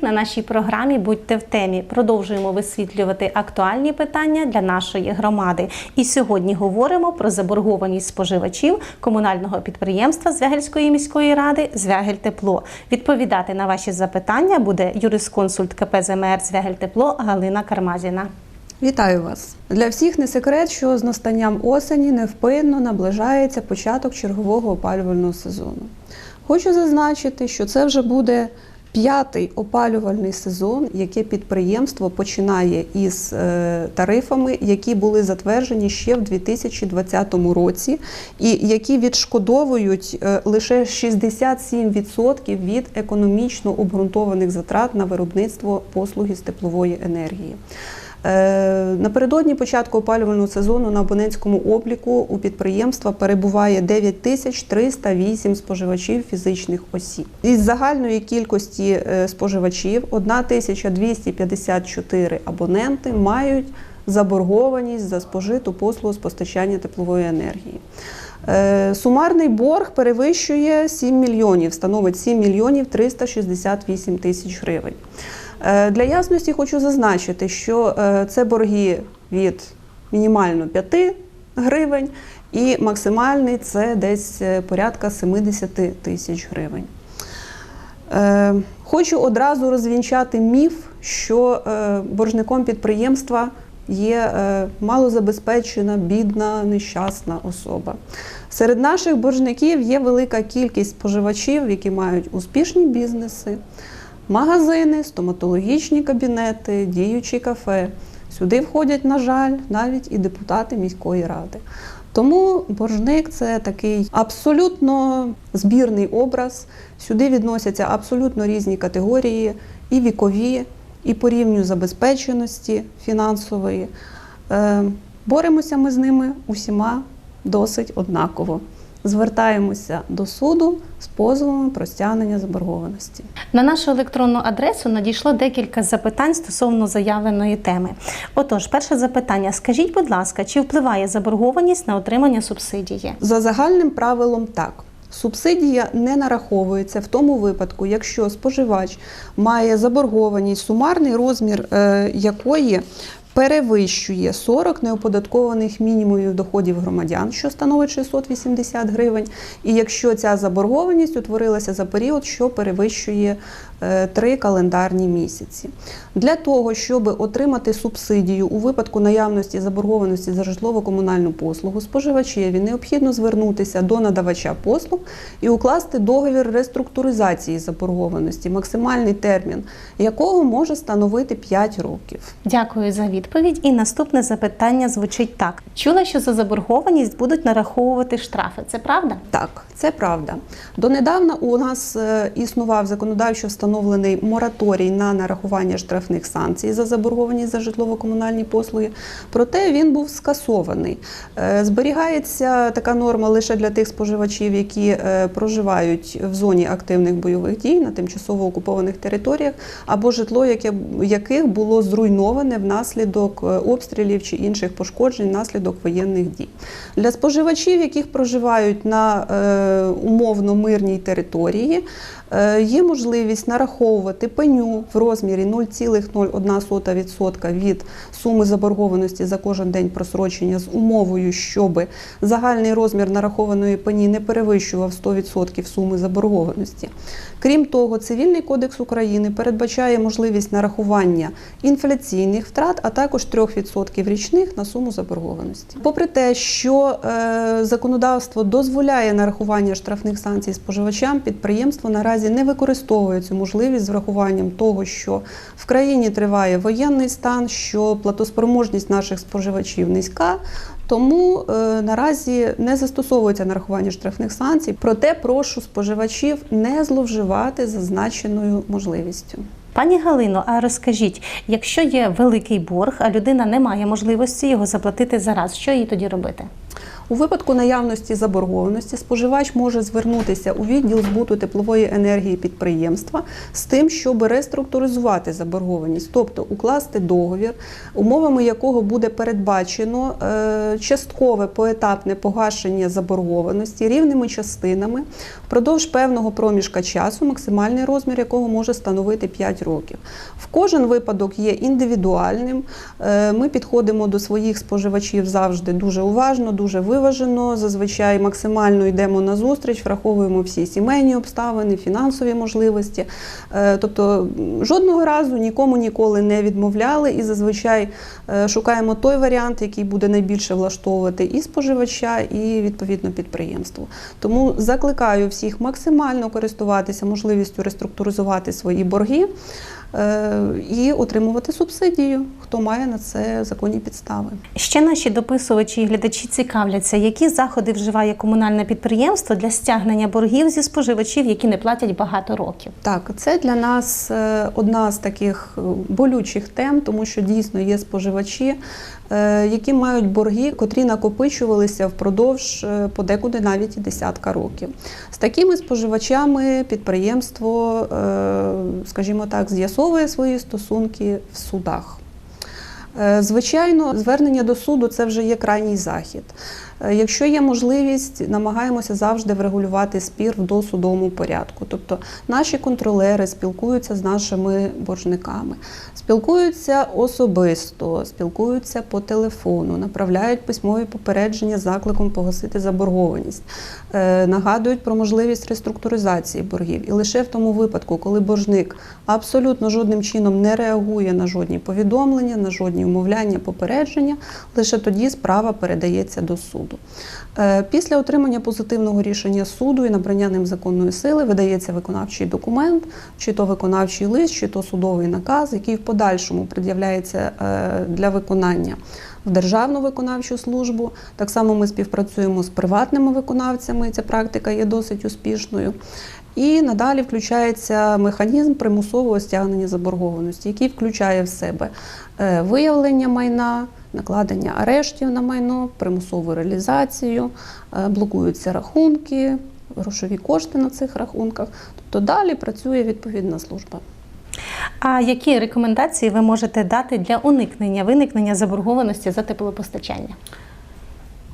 всіх на нашій програмі Будьте в темі. Продовжуємо висвітлювати актуальні питання для нашої громади. І сьогодні говоримо про заборгованість споживачів комунального підприємства Звягельської міської ради Звягель Тепло. Відповідати на ваші запитання буде юрисконсульт КП ЗМР Звягель Тепло Галина Кармазіна. Вітаю вас! Для всіх не секрет, що з настанням осені невпинно наближається початок чергового опалювального сезону. Хочу зазначити, що це вже буде п'ятий опалювальний сезон, яке підприємство починає із е, тарифами, які були затверджені ще в 2020 році, і які відшкодовують е, лише 67% від економічно обґрунтованих затрат на виробництво послуги з теплової енергії. Е, Напередодні початку опалювального сезону на абонентському обліку у підприємства перебуває 9308 споживачів фізичних осіб. Із загальної кількості е, споживачів 1254 абоненти мають заборгованість за спожиту послугу з постачання теплової енергії. Е, Сумарний борг перевищує 7 мільйонів, становить 7 мільйонів 368 тисяч гривень. Е, Для ясності хочу зазначити, що е, це борги від мінімально 5 гривень і максимальний це десь е, порядка 70 тисяч гривень. Хочу одразу розвінчати міф, що боржником підприємства є малозабезпечена, бідна, нещасна особа. Серед наших боржників є велика кількість споживачів, які мають успішні бізнеси, магазини, стоматологічні кабінети, діючі кафе. Сюди входять, на жаль, навіть і депутати міської ради. Тому боржник це такий абсолютно збірний образ. Сюди відносяться абсолютно різні категорії, і вікові, і по рівню забезпеченості фінансової. Е, Боремося ми з ними усіма досить однаково. Звертаємося до суду з позовами про стягнення заборгованості. На нашу електронну адресу надійшло декілька запитань стосовно заявленої теми. Отож, перше запитання: скажіть, будь ласка, чи впливає заборгованість на отримання субсидії? За загальним правилом так. Субсидія не нараховується в тому випадку, якщо споживач має заборгованість, сумарний розмір е, якої перевищує 40 неоподаткованих мінімумів доходів громадян, що становить 680 гривень. І якщо ця заборгованість утворилася за період, що перевищує 3 календарні місяці. Для того, щоб отримати субсидію у випадку наявності заборгованості за житлово-комунальну послугу, споживачеві необхідно звернутися до надавача послуг і укласти договір реструктуризації заборгованості, максимальний термін якого може становити 5 років. Дякую за відповідь. І наступне запитання звучить так: чула, що за заборгованість будуть нараховувати штрафи. Це правда? Так, це правда. Донедавна у нас е, існував законодавчо встановлений мораторій на нарахування штрафних санкцій за заборгованість за житлово-комунальні послуги. Проте він був скасований. Е, Зберігається така норма лише для тих споживачів, які е, проживають в зоні активних бойових дій на тимчасово окупованих територіях, або житло, яких було зруйноване внаслідок обстрілів чи інших пошкоджень внаслідок воєнних дій. Для споживачів, яких проживають на умовно мирній території, е, є можливість нараховувати пеню в розмірі 0,01% від суми заборгованості за кожен день просрочення з умовою, щоб загальний розмір нарахованої пені не перевищував 100% суми заборгованості. Крім того, Цивільний кодекс України передбачає можливість нарахування інфляційних втрат, а також 3% річних на суму заборгованості. Попри те, що е, законодавство дозволяє нарахування штрафних санкцій споживачам, підприємство наразі не використовує цю можливість з врахуванням того, що в країні триває воєнний стан, що платоспроможність наших споживачів низька. Тому е, наразі не застосовується нарахування штрафних санкцій. Проте прошу споживачів не зловживати зазначеною можливістю. Пані Галино, а розкажіть, якщо є великий борг, а людина не має можливості його заплатити зараз, що їй тоді робити? У випадку наявності заборгованості споживач може звернутися у відділ збуту теплової енергії підприємства з тим, щоб реструктуризувати заборгованість, тобто укласти договір, умовами якого буде передбачено е, часткове поетапне погашення заборгованості рівними частинами впродовж певного проміжка часу, максимальний розмір якого може становити 5 років. В кожен випадок є індивідуальним. Е, Ми підходимо до своїх споживачів завжди дуже уважно, дуже виважено. Зазвичай максимально йдемо на зустріч, враховуємо всі сімейні обставини, фінансові можливості. Е, Тобто жодного разу нікому ніколи не відмовляли і зазвичай е, шукаємо той варіант, який буде найбільше влаштовувати і споживача, і відповідно підприємство. Тому закликаю всіх максимально користуватися можливістю реструктуризувати свої борги і отримувати субсидію, хто має на це законні підстави. Ще наші дописувачі і глядачі цікавляться, які заходи вживає комунальне підприємство для стягнення боргів зі споживачів, які не платять багато років. Так, це для нас е, одна з таких е, болючих тем, тому що дійсно є споживачі, е, які мають борги, котрі накопичувалися впродовж е, подекуди навіть і десятка років. З такими споживачами підприємство, е, скажімо так, з'ясовує свої стосунки в судах. Е, Звичайно, звернення до суду це вже є крайній захід. Е, Якщо є можливість, намагаємося завжди врегулювати спір в досудовому порядку. Тобто наші контролери спілкуються з нашими боржниками, спілкуються особисто, спілкуються по телефону, направляють письмові попередження з закликом погасити заборгованість, е, нагадують про можливість реструктуризації боргів. І лише в тому випадку, коли боржник абсолютно жодним чином не реагує на жодні повідомлення, на жодні умовляння, попередження, лише тоді справа передається до суду. Е, Після отримання позитивного рішення суду і набрання ним законної сили видається виконавчий документ, чи то виконавчий лист, чи то судовий наказ, який в подальшому пред'являється е, для виконання в Державну виконавчу службу. Так само ми співпрацюємо з приватними виконавцями. Ця практика є досить успішною. І надалі включається механізм примусового стягнення заборгованості, який включає в себе е, виявлення майна, накладення арештів на майно, примусову реалізацію, е, блокуються рахунки, грошові кошти на цих рахунках. Тобто далі працює відповідна служба. А які рекомендації ви можете дати для уникнення виникнення заборгованості за теплопостачання?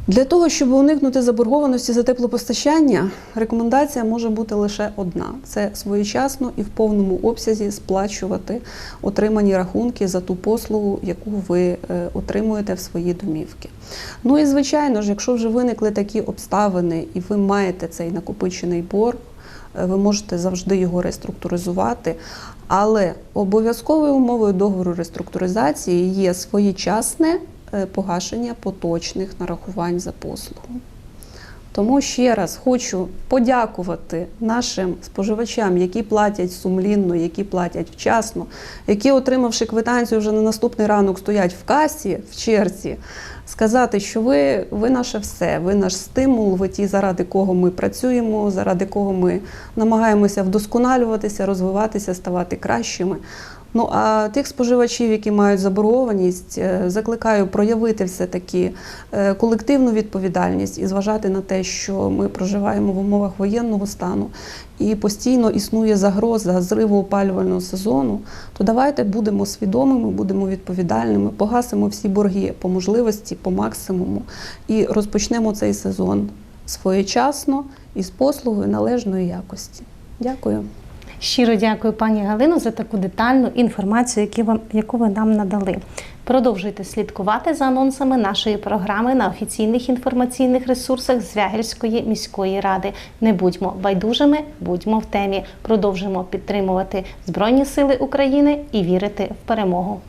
Для того, щоб уникнути заборгованості за теплопостачання, рекомендація може бути лише одна: це своєчасно і в повному обсязі сплачувати отримані рахунки за ту послугу, яку ви е, отримуєте в свої домівки. Ну і звичайно ж, якщо вже виникли такі обставини, і ви маєте цей накопичений борг, е, ви можете завжди його реструктуризувати. Але обов'язковою умовою договору реструктуризації є своєчасне погашення поточних нарахувань за послугу. Тому ще раз хочу подякувати нашим споживачам, які платять сумлінно, які платять вчасно, які, отримавши квитанцію, вже на наступний ранок стоять в касі, в черзі, сказати, що ви, ви наше все, ви наш стимул, ви ті, заради кого ми працюємо, заради кого ми намагаємося вдосконалюватися, розвиватися, ставати кращими. Ну а тих споживачів, які мають заборгованість, е, закликаю проявити все-таки е, колективну відповідальність і зважати на те, що ми проживаємо в умовах воєнного стану і постійно існує загроза зриву опалювального сезону. То давайте будемо свідомими, будемо відповідальними, погасимо всі борги по можливості, по максимуму і розпочнемо цей сезон своєчасно і з послугою належної якості. Дякую. Щиро дякую, пані Галино, за таку детальну інформацію, яку ви нам надали. Продовжуйте слідкувати за анонсами нашої програми на офіційних інформаційних ресурсах Звягельської міської ради. Не будьмо байдужими, будьмо в темі. Продовжимо підтримувати Збройні Сили України і вірити в перемогу.